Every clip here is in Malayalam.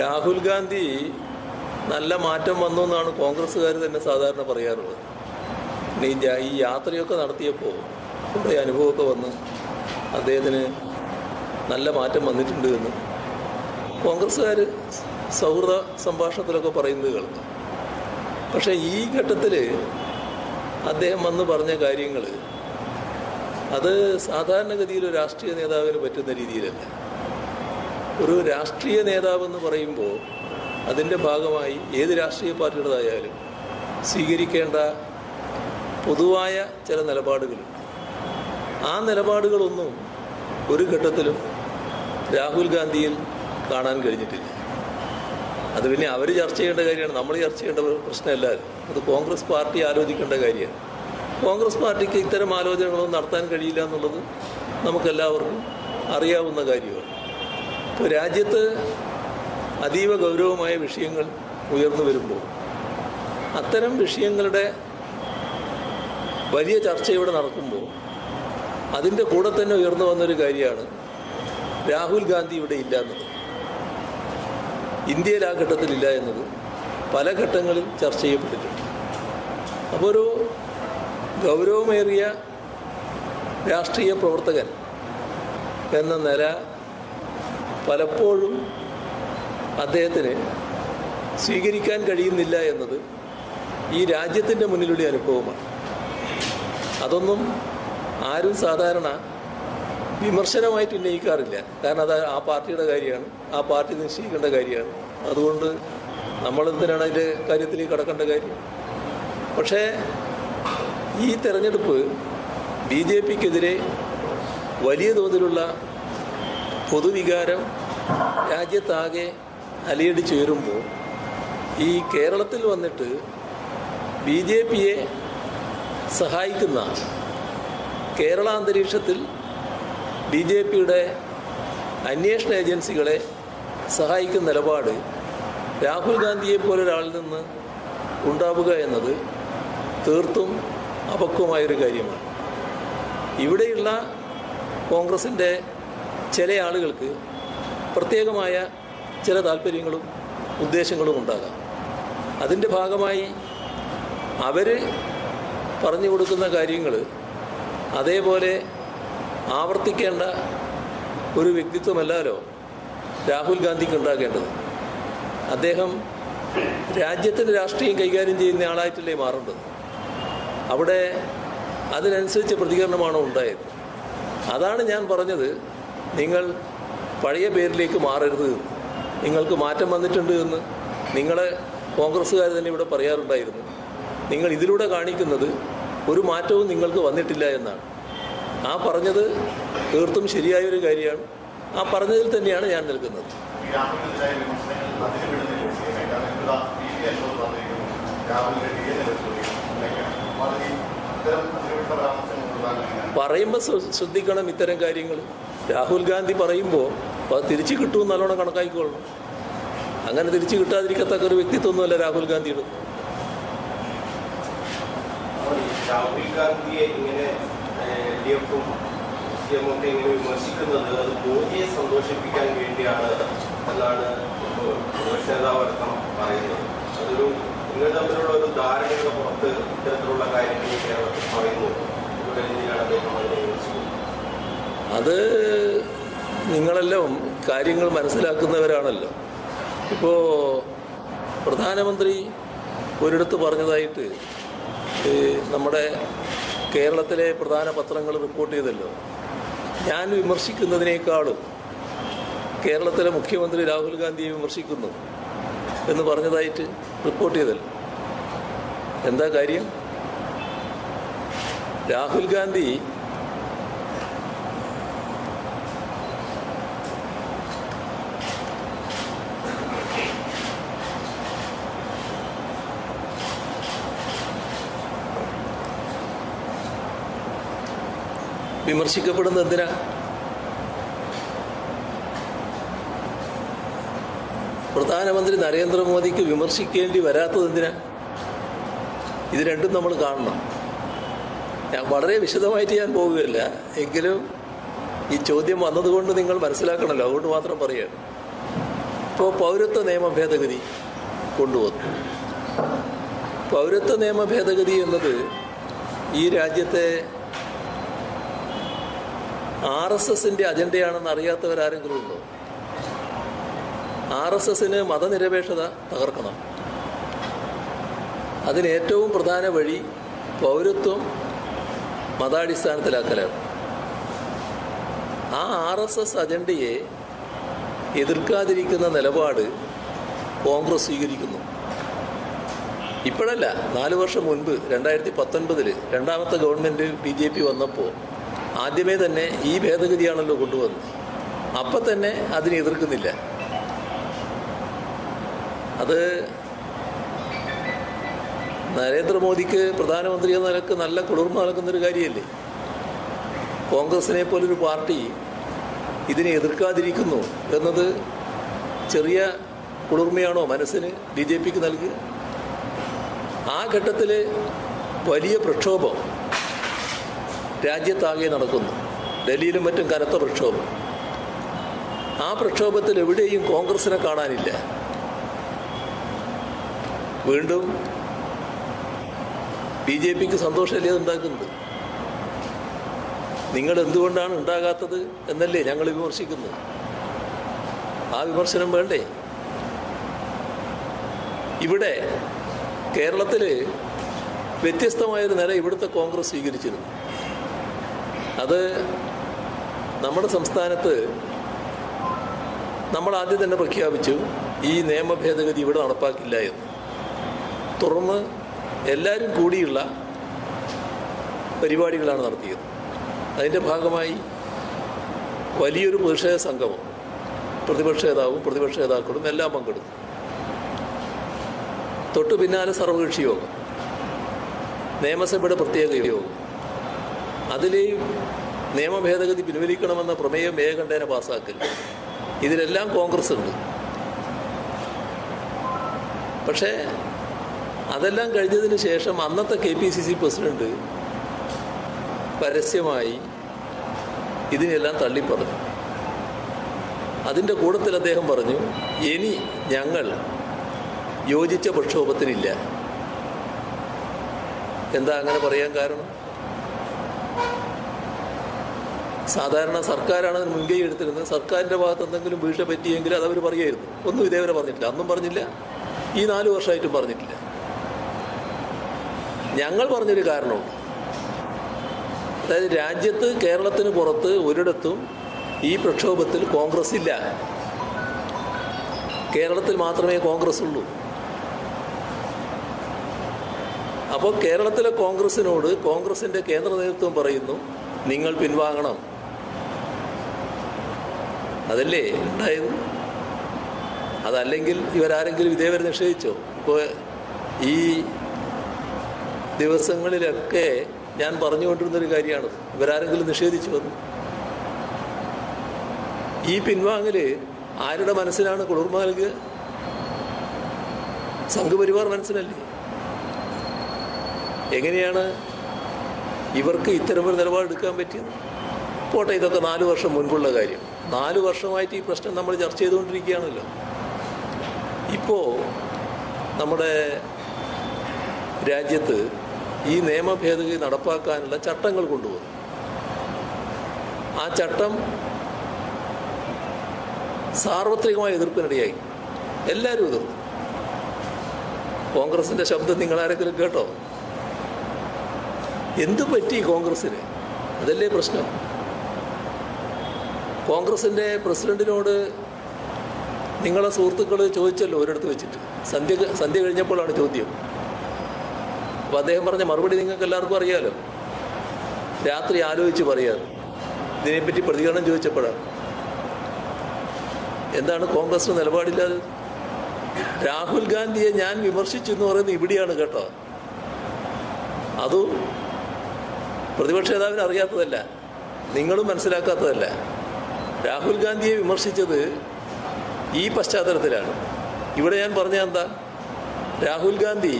രാഹുൽ ഗാന്ധി നല്ല മാറ്റം വന്നു എന്നാണ് കോൺഗ്രസ്സുകാർ തന്നെ സാധാരണ പറയാറുള്ളത്. ഈ യാത്രയൊക്കെ നടത്തിയപ്പോൾ കുറേ അനുഭവമൊക്കെ വന്ന് അദ്ദേഹത്തിന് നല്ല മാറ്റം വന്നിട്ടുണ്ട് എന്ന് കോൺഗ്രസ്സുകാർ സൗഹൃദ സംഭാഷണത്തിലൊക്കെ പറയുന്നത് കേൾക്കാം. പക്ഷേ ഈ ഘട്ടത്തിൽ അദ്ദേഹം വന്ന് പറഞ്ഞ കാര്യങ്ങൾ അത് സാധാരണഗതിയിൽ ഒരു രാഷ്ട്രീയ നേതാവിന് പറ്റുന്ന രീതിയിലല്ല. ഒരു രാഷ്ട്രീയ നേതാവെന്ന് പറയുമ്പോൾ അതിന്റെ ഭാഗമായി ഏത് രാഷ്ട്രീയ പാർട്ടിയുടേതായാലും സ്വീകരിക്കേണ്ട പൊതുവായ ചില നിലപാടുകളുണ്ട് ആ നിലപാടുകളൊന്നും ഒരു ഘട്ടത്തിലും രാഹുൽ ഗാന്ധിയിൽ കാണാൻ കഴിഞ്ഞിട്ടില്ല. അത് പിന്നെ അവർ ചർച്ച ചെയ്യേണ്ട കാര്യമാണ്. നമ്മൾ ചർച്ച ചെയ്യേണ്ട പ്രശ്നമല്ല. അത് കോൺഗ്രസ് പാർട്ടി ആലോചിക്കേണ്ട കാര്യമാണ്. കോൺഗ്രസ് പാർട്ടിക്ക് ഇത്തരം ആലോചനകളൊന്നും നടത്താൻ കഴിയില്ല എന്നുള്ളത് നമുക്കെല്ലാവർക്കും അറിയാവുന്ന കാര്യമാണ്. ഇപ്പോൾ രാജ്യത്ത് അതീവ ഗൗരവമായ വിഷയങ്ങൾ ഉയർന്നു വരുമ്പോൾ അത്തരം വിഷയങ്ങളുടെ വലിയ ചർച്ച ഇവിടെ നടക്കുമ്പോൾ അതിന്റെ കൂടെ തന്നെ ഉയർന്നു വന്നൊരു കാര്യമാണ് രാഹുൽ ഗാന്ധി ഇവിടെ ഇല്ല എന്നത്. ഇന്ത്യയിൽ ആ ഘട്ടത്തിലില്ല എന്നത് പല ഘട്ടങ്ങളിൽ ചർച്ച ചെയ്യപ്പെട്ടിട്ടുണ്ട്. അപ്പോൾ ഒരു ഗൗരവമേറിയ രാഷ്ട്രീയ പ്രവർത്തകൻ എന്ന നില പലപ്പോഴും അദ്ദേഹത്തിന് സ്വീകരിക്കാൻ കഴിയുന്നില്ല എന്നത് ഈ രാജ്യത്തിന്റെ മുന്നിലുള്ള അനുഭവമാണ്. അതൊന്നും ആരും സാധാരണ വിമർശനമായിട്ട് ഉന്നയിക്കാറില്ല. കാരണം അത് ആ പാർട്ടിയുടെ കാര്യമാണ് ആ പാർട്ടി നിശ്ചയിക്കേണ്ട കാര്യമാണ്. അതുകൊണ്ട് നമ്മളെന്തിനാണ് അതിന്റെ കാര്യത്തിലേക്ക് കടക്കേണ്ട കാര്യം? പക്ഷേ ഈ തെരഞ്ഞെടുപ്പ് ബി ജെ പിക്കെതിരെ വലിയ തോതിലുള്ള പൊതുവികാരം രാജ്യത്താകെ അലയടിച്ചുയരുമ്പോൾ ഈ കേരളത്തിൽ വന്നിട്ട് ബി ജെ പിയെ സഹായിക്കുന്ന കേരള അന്തരീക്ഷത്തിൽ ബി ജെ പിയുടെ അന്വേഷണ ഏജൻസികളെ സഹായിക്കുന്ന നിലപാട് രാഹുൽ ഗാന്ധിയെ പോലൊരാളിൽ നിന്ന് ഉണ്ടാവുക എന്നത് തീർത്തും അപക്വമായൊരു കാര്യമാണ്. ഇവിടെയുള്ള കോൺഗ്രസിന്റെ ചില ആളുകൾക്ക് പ്രത്യേകമായ ചില താല്പര്യങ്ങളും ഉദ്ദേശങ്ങളും ഉണ്ടാകാം. അതിന്റെ ഭാഗമായി അവർ പറഞ്ഞു കൊടുക്കുന്ന കാര്യങ്ങൾ അതേപോലെ ആവർത്തിക്കേണ്ട ഒരു വ്യക്തിത്വമല്ലല്ലോ രാഹുൽ ഗാന്ധിക്ക് ഉണ്ടാകേണ്ടത്. അദ്ദേഹം രാജ്യത്തിന്റെ രാഷ്ട്രീയം കൈകാര്യം ചെയ്യുന്ന ആളായിട്ടല്ലേ മാറേണ്ടത്? അവിടെ അതിനനുസരിച്ച് പ്രതികരണമാണോ ഉണ്ടായത്? അതാണ് ഞാൻ പറഞ്ഞത്. നിങ്ങൾ പഴയ പേരിലേക്ക് മാറരുത് നിങ്ങൾക്ക് മാറ്റം വന്നിട്ടുണ്ട് എന്ന് നിങ്ങളെ കോൺഗ്രസ്സുകാർ തന്നെ ഇവിടെ പറയാറുണ്ടായിരുന്നു. നിങ്ങൾ ഇതിലൂടെ കാണിക്കുന്നത് ഒരു മാറ്റവും നിങ്ങൾക്ക് വന്നിട്ടില്ല എന്നാണ്. ആ പറഞ്ഞത് തീർത്തും ശരിയായൊരു കാര്യമാണ്. ആ പറഞ്ഞതിൽ തന്നെയാണ് ഞാൻ നിൽക്കുന്നത്. പറയുമ്പോൾ ശ്രദ്ധിക്കണം ഇത്തരം കാര്യങ്ങൾ. രാഹുൽ ഗാന്ധി പറയുമ്പോൾ അത് തിരിച്ചു കിട്ടുമെന്ന് നല്ലോണം കണക്കാക്കിക്കൊള്ളണം അങ്ങനെ തിരിച്ചു കിട്ടാതിരിക്കത്തക്ക ഒരു വ്യക്തിത്വമൊന്നുമല്ല രാഹുൽ ഗാന്ധിയുടെ. രാഹുൽ ഗാന്ധിയെ ഇങ്ങനെ സന്തോഷിപ്പിക്കാൻ വേണ്ടിയാണ് പറയുന്നത്. അതൊരു ഒരു പറയുന്നു. അത് നിങ്ങളെല്ലാം കാര്യങ്ങൾ മനസ്സിലാക്കുന്നവരാണല്ലോ. ഇപ്പോൾ പ്രധാനമന്ത്രി ഒരിടത്ത് പറഞ്ഞതായിട്ട് നമ്മുടെ കേരളത്തിലെ പ്രധാന പത്രങ്ങൾ റിപ്പോർട്ട് ചെയ്തല്ലോ. ഞാൻ വിമർശിക്കുന്നതിനേക്കാളും കേരളത്തിലെ മുഖ്യമന്ത്രി രാഹുൽ ഗാന്ധിയെ വിമർശിക്കുന്നു എന്ന് പറഞ്ഞതായിട്ട് റിപ്പോർട്ട് ചെയ്തല്ലോ. എന്താ കാര്യം? രാഹുൽ ഗാന്ധി വിമർശിക്കപ്പെടുന്നത് എന്തിനാ? പ്രധാനമന്ത്രി നരേന്ദ്രമോദിക്ക് വിമർശിക്കേണ്ടി വരാത്തത് എന്തിനാ? ഇത് രണ്ടും നമ്മൾ കാണണം. ഞാൻ വളരെ വിശദമായിട്ട് ഞാൻ പോവുകയല്ല. എങ്കിലും ഈ ചോദ്യം വന്നതുകൊണ്ട് നിങ്ങൾ മനസ്സിലാക്കണമല്ലോ. അതുകൊണ്ട് മാത്രം പറയുകയാണ് ഇപ്പോൾ പൗരത്വ നിയമ ഭേദഗതി കൊണ്ടുവന്നു. പൗരത്വ നിയമ ഭേദഗതി എന്നത് ഈ രാജ്യത്തെ ആർ എസ് എസിന്റെ അജണ്ടയാണെന്ന് അറിയാത്തവരാരെങ്കിലും ഉണ്ടോ? ആർ എസ് എസിന് മതനിരപേക്ഷത തകർക്കണം. അതിന് ഏറ്റവും പ്രധാന വഴി പൗരത്വം മതാടിസ്ഥാനത്തിലാക്കലാണ്. ആ ആർ എസ് എസ് അജണ്ടയെ എതിർക്കാതിരിക്കുന്ന നിലപാട് കോൺഗ്രസ് സ്വീകരിക്കുന്നു. ഇപ്പോഴല്ല നാല് വർഷം മുൻപ് രണ്ടായിരത്തി പത്തൊൻപതിൽ രണ്ടാമത്തെ ഗവൺമെന്റ് ബി ജെ പി വന്നപ്പോൾ ആദ്യമേ തന്നെ ഈ ഭേദഗതിയാണല്ലോ കൊണ്ടുവന്നത്. അപ്പം തന്നെ അതിനെ എതിർക്കുന്നില്ല. അത് നരേന്ദ്രമോദിക്ക് പ്രധാനമന്ത്രി എന്ന നിലയ്ക്ക് നല്ല കുളിർമ നൽകുന്നൊരു കാര്യമല്ലേ? കോൺഗ്രസിനെ പോലൊരു പാർട്ടി ഇതിനെ എതിർക്കാതിരിക്കുന്നു എന്നത് ചെറിയ കുളിർമയാണോ മനസ്സിന് ബി ജെ പിക്ക് നൽകുക? ആ ഘട്ടത്തിൽ വലിയ പ്രക്ഷോഭം രാജ്യത്താകെ നടക്കുന്നു. ഡൽഹിയിലും മറ്റും കനത്ത പ്രക്ഷോഭം. ആ പ്രക്ഷോഭത്തിൽ എവിടെയും കോൺഗ്രസിനെ കാണാനില്ല. വീണ്ടും ബി ജെ പിക്ക് സന്തോഷമല്ലേ ഉണ്ടാക്കുന്നത്? നിങ്ങൾ എന്തുകൊണ്ടാണ് ഉണ്ടാകാത്തത് എന്നല്ലേ ഞങ്ങൾ വിമർശിക്കുന്നത്? ആ വിമർശനം വേണ്ടേ? ഇവിടെ കേരളത്തിൽ വ്യത്യസ്തമായൊരു നില ഇവിടുത്തെ കോൺഗ്രസ് സ്വീകരിച്ചിരുന്നു. അത് നമ്മുടെ സംസ്ഥാനത്ത് നമ്മൾ ആദ്യം തന്നെ പ്രഖ്യാപിച്ചു ഈ നിയമ ഭേദഗതി ഇവിടെ നടപ്പാക്കില്ല എന്ന്. തുറന്ന് എല്ലാവരും കൂടിയുള്ള പരിപാടികളാണ് നടത്തിയത്. അതിന്റെ ഭാഗമായി വലിയൊരു പ്രതിഷേധ സംഗമം. പ്രതിപക്ഷ നേതാവും പ്രതിപക്ഷ നേതാക്കളും എല്ലാം പങ്കെടുത്തു. തൊട്ടു പിന്നാലെ സർവകക്ഷി യോഗം. നിയമസഭയുടെ പ്രത്യേക യോഗം. അതിലെയും നിയമ ഭേദഗതി പിൻവലിക്കണമെന്ന പ്രമേയം ഏകണ്ഠേന പാസ്സാക്കൽ. ഇതിലെല്ലാം കോൺഗ്രസ് ഉണ്ട് പക്ഷേ അതെല്ലാം കഴിഞ്ഞതിന് ശേഷം അന്നത്തെ K P C C president പരസ്യമായി ഇതിനെല്ലാം തള്ളിപ്പറഞ്ഞു. അതിന്റെ കൂട്ടത്തിൽ അദ്ദേഹം പറഞ്ഞു ഇനി ഞങ്ങൾ യോജിച്ച പ്രക്ഷോഭത്തിനില്ല. എന്താ അങ്ങനെ പറയാൻ കാരണം? സാധാരണ സർക്കാരാണ് അതിന് മുൻകൈ എടുത്തിരുന്നത്. സർക്കാരിന്റെ ഭാഗത്ത് എന്തെങ്കിലും വീഴ്ച പറ്റിയെങ്കിൽ അത് അവർ പറയുമായിരുന്നു. ഒന്നും ഇതേവരെ പറഞ്ഞിട്ടില്ല. അന്നും പറഞ്ഞില്ല. ഈ നാല് വർഷമായിട്ടും പറഞ്ഞിട്ടില്ല. ഞങ്ങൾ പറഞ്ഞൊരു കാരണമുണ്ട്. അതായത് രാജ്യത്ത് കേരളത്തിന് പുറത്ത് ഒരിടത്തും ഈ പ്രക്ഷോഭത്തിൽ കോൺഗ്രസ് ഇല്ല. കേരളത്തിൽ മാത്രമേ കോൺഗ്രസ് ഉള്ളൂ. അപ്പോൾ കേരളത്തിലെ കോൺഗ്രസിനോട് കോൺഗ്രസിന്റെ കേന്ദ്ര നേതൃത്വം പറയുന്നു നിങ്ങൾ പിൻവാങ്ങണം. അതല്ലേ? ഉണ്ടായത് അതല്ലെങ്കിൽ ഇവരാരെങ്കിലും ഇതേവരെ നിഷേധിച്ചോ? ഇപ്പോൾ ഈ ദിവസങ്ങളിലൊക്കെ ഞാൻ പറഞ്ഞുകൊണ്ടിരുന്നൊരു കാര്യമാണ്. ഇവരാരെങ്കിലും നിഷേധിച്ചു വന്നു. ഈ പിൻവാങ്ങൽ ആരുടെ മനസ്സിലാണ് കുളിർമ സംഘപരിവാർ മനസ്സിലല്ലേ? എങ്ങനെയാണ് ഇവർക്ക് ഇത്തരമൊരു നിലപാടെടുക്കാൻ പറ്റിയത്? പോട്ടെ ഇതൊക്കെ നാല് വർഷം മുൻപുള്ള കാര്യം. നാല് വർഷമായിട്ട് ഈ പ്രശ്നം നമ്മൾ ചർച്ച ചെയ്തുകൊണ്ടിരിക്കുകയാണല്ലോ. ഇപ്പോൾ നമ്മുടെ രാജ്യത്ത് ഈ നിയമ ഭേദഗതി നടപ്പാക്കാനുള്ള ചട്ടങ്ങൾ കൊണ്ടുവന്നു. ആ ചട്ടം സാർവത്രികമായ എതിർപ്പിനിടയായി. എല്ലാവരും എതിർത്തു. കോൺഗ്രസിന്റെ ശബ്ദം നിങ്ങൾ ആരെങ്കിലും കേട്ടോ? എന്ത് പറ്റി കോൺഗ്രസ്സിന് അതല്ലേ പ്രശ്നം? കോൺഗ്രസിന്റെ പ്രസിഡന്റിനോട് നിങ്ങളെ സുഹൃത്തുക്കൾ ചോദിച്ചല്ലോ ഒരിടത്ത് വെച്ചിട്ട്. സന്ധ്യ സന്ധ്യ കഴിഞ്ഞപ്പോഴാണ് ചോദ്യം. അപ്പോൾ അദ്ദേഹം പറഞ്ഞ മറുപടി നിങ്ങൾക്ക് എല്ലാവർക്കും അറിയാലോ. രാത്രി ആലോചിച്ച് പറയാം. ഇതിനെപ്പറ്റി പ്രതികരണം ചോദിച്ചപ്പോഴാണ്. എന്താണ് കോൺഗ്രസ് നിലപാടില്ലാതെ? രാഹുൽ ഗാന്ധിയെ ഞാൻ വിമർശിച്ചു എന്ന് പറയുന്നത് ഇവിടെയാണ് കേട്ടോ. അതും പ്രതിപക്ഷ നേതാവിന് അറിയാത്തതല്ല. നിങ്ങളും മനസ്സിലാക്കാത്തതല്ല. രാഹുൽ ഗാന്ധിയെ വിമർശിച്ചത് ഈ പശ്ചാത്തലത്തിലാണ്. ഇവിടെ ഞാൻ പറഞ്ഞ എന്താ? രാഹുൽ ഗാന്ധി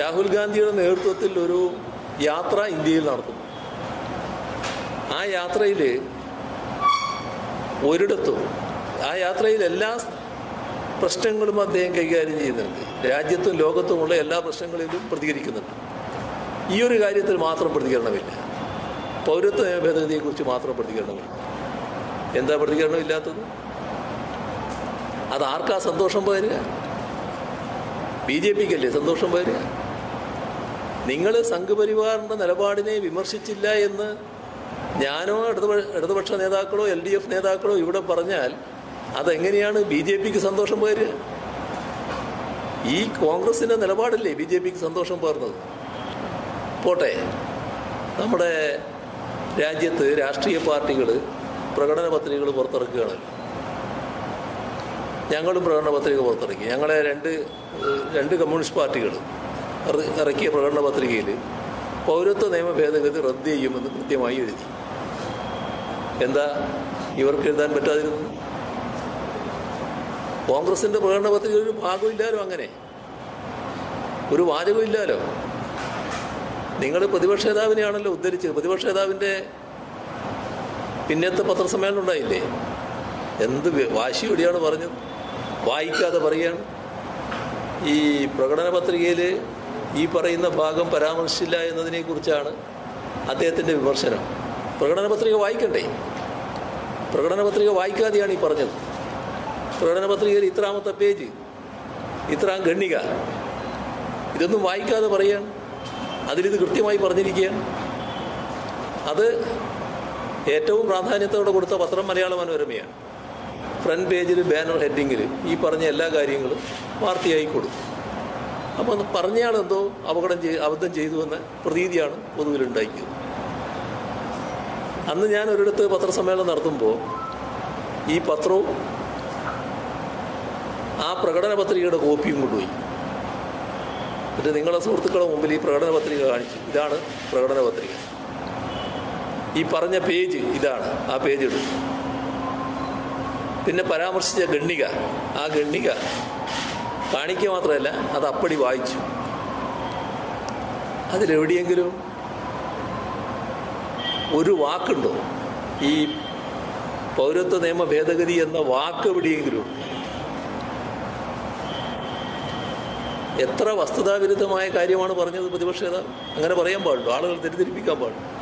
രാഹുൽ ഗാന്ധിയുടെ നേതൃത്വത്തിൽ ഒരു യാത്ര ഇന്ത്യയിൽ നടത്തുന്നു ആ യാത്രയിൽ ഒരിടത്തും ആ യാത്രയിൽ എല്ലാ പ്രശ്നങ്ങളും അദ്ദേഹം കൈകാര്യം ചെയ്യുന്നുണ്ട്. രാജ്യത്തും ലോകത്തുമുള്ള എല്ലാ പ്രശ്നങ്ങളിലും പ്രതികരിക്കുന്നുണ്ട്. ഈ ഒരു കാര്യത്തിൽ മാത്രം പ്രതികരണമില്ല. പൗരത്വ ഭേദഗതിയെക്കുറിച്ച് മാത്രം പ്രതികരണമില്ല. എന്താ പ്രതികരണമില്ലാത്തത് അത് ആർക്കാ സന്തോഷം പകരുക? ബി ജെ പിക്കല്ലേ സന്തോഷം പകരുക? നിങ്ങൾ സംഘപരിവാറിന്റെ നിലപാടിനെ വിമർശിച്ചില്ല എന്ന് ഞാനോ ഇടതുപക്ഷ ഇടതുപക്ഷ നേതാക്കളോ എൽ ഡി എഫ് നേതാക്കളോ ഇവിടെ പറഞ്ഞാൽ അതെങ്ങനെയാണ് ബി ജെ പിക്ക് സന്തോഷം പകരുക? ഈ കോൺഗ്രസിന്റെ നിലപാടല്ലേ ബി ജെ പിക്ക് സന്തോഷം പകർന്നത്? പോട്ടെ. നമ്മുടെ രാജ്യത്ത് രാഷ്ട്രീയ പാർട്ടികൾ പ്രകടന പത്രികകൾ പുറത്തിറക്കുകയാണ്. ഞങ്ങളും പ്രകടന പത്രിക പുറത്തിറക്കി. ഞങ്ങളെ രണ്ട് രണ്ട് കമ്മ്യൂണിസ്റ്റ് പാർട്ടികൾ ഇറക്കിയ പ്രകടന പത്രികയിൽ പൗരത്വ നിയമ ഭേദഗതി റദ്ദ് ചെയ്യുമെന്ന് കൃത്യമായി എഴുതി. എന്താ? ഇവർക്ക് എഴുതാൻ പറ്റാതിരുന്നു കോൺഗ്രസിന്റെ പ്രകടന പത്രിക ഒരു ഭാഗമില്ലാലോ അങ്ങനെ? ഒരു വാചകമില്ലാലോ? നിങ്ങൾ പ്രതിപക്ഷ നേതാവിനെയാണല്ലോ ഉദ്ധരിച്ചത്. പ്രതിപക്ഷ നേതാവിന്റെ പിന്നത്തെ പത്രസമ്മേളനം ഉണ്ടായില്ലേ എന്ത് വാശി വാശിയോടെയാണ് പറഞ്ഞത്. വായിക്കാതെ പറയുകയാണ്. ഈ പ്രകടന പത്രികയിൽ ഈ പറയുന്ന ഭാഗം പരാമർശിച്ചില്ല എന്നതിനെക്കുറിച്ചാണ് അദ്ദേഹത്തിന്റെ വിമർശനം. പ്രകടന പത്രിക വായിക്കണ്ടേ? പ്രകടന പത്രിക വായിക്കാതെയാണ് ഈ പറഞ്ഞത്. പ്രകടന പത്രികയിൽ ഇത്രാമത്തെ പേജ് ഇത്രാം ഗണ്ണിക ഇതൊന്നും വായിക്കാതെ പറയുകയാണ്. അതിലിത് കൃത്യമായി പറഞ്ഞിരിക്കുകയാണ്. അത് ഏറ്റവും പ്രാധാന്യത്തോടെ കൊടുത്ത പത്രം മലയാള മനോരമയാണ്. ഫ്രണ്ട് പേജിൽ ബാനർ ഹെഡിങ്ങിൽ ഈ പറഞ്ഞ എല്ലാ കാര്യങ്ങളും വാർത്തയായി കൊടുക്കും അപ്പോൾ അത് പറഞ്ഞയാൾ എന്തോ അപകടം ചെയ്ത് അബദ്ധം ചെയ്തു എന്ന പ്രതീതിയാണ് പൊതുവിലുണ്ടാക്കിയത് അന്ന് ഞാൻ ഒരിടത്ത് പത്രസമ്മേളനം നടത്തുമ്പോൾ ഈ പത്രവും ആ പ്രകടന പത്രികയുടെ കോപ്പിയും കൊണ്ടുപോയി. എന്നിട്ട് നിങ്ങളുടെ സുഹൃത്തുക്കളുടെ മുമ്പിൽ ഈ പ്രകടന പത്രിക കാണിച്ചു. ഇതാണ് പ്രകടന പത്രിക. ഈ പറഞ്ഞ പേജ് ഇതാണ്. ആ പേജ് എടുത്തു പിന്നെ പരാമർശിച്ച ഗണ്ണിക ആ ഗണ്ണിക കാണിക്കുക മാത്രമല്ല അത് അപ്പടി വായിച്ചു. അതിലെവിടെയെങ്കിലും ഒരു വാക്കുണ്ടോ? ഈ പൗരത്വ നിയമ ഭേദഗതി എന്ന വാക്ക് എവിടെയെങ്കിലും? എത്ര വസ്തുതാവിരുദ്ധമായ കാര്യമാണ് പറഞ്ഞത് പ്രതിപക്ഷ നേതാവ്? അങ്ങനെ പറയാൻ പാടുള്ളൂ. ആളുകൾ തെറ്റിദ്ധരിപ്പിക്കാൻ പാടുള്ളൂ.